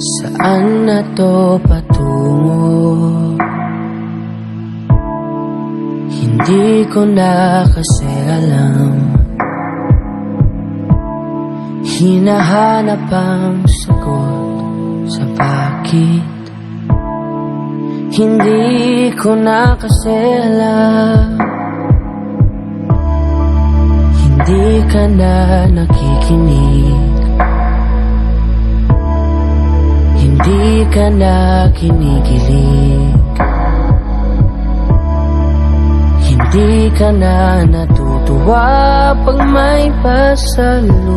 Saan na to patungo? Hindi ko na kasi alam. Hinahanap ang sagot sa bakit. Hindi ko na kasi alam. Hindi ka na nakikinig Hindi ka na kinikilig. Hindi ka na natutuwa Pag may pasalubong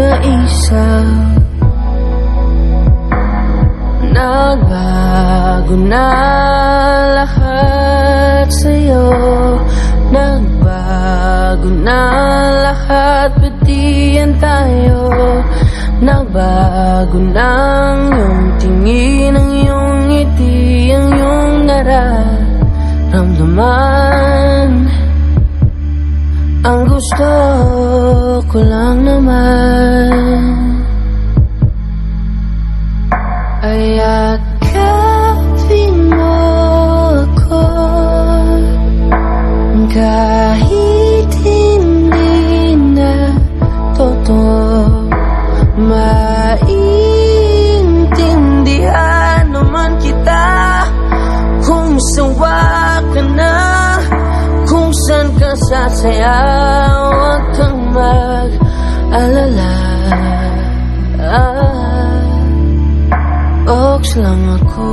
na isa. Nagbago na lahat sa'yo. Nagbago na lahat Pati yan tayo. Nagbago na ang iyong tingin Ang iyong ngiti Ang iyong nararamdaman. Ang gusto ko lang naman. Ay akapin mo ako Kahit saan ka sasaya Huwag kang mag-alala ah. Ox lang ako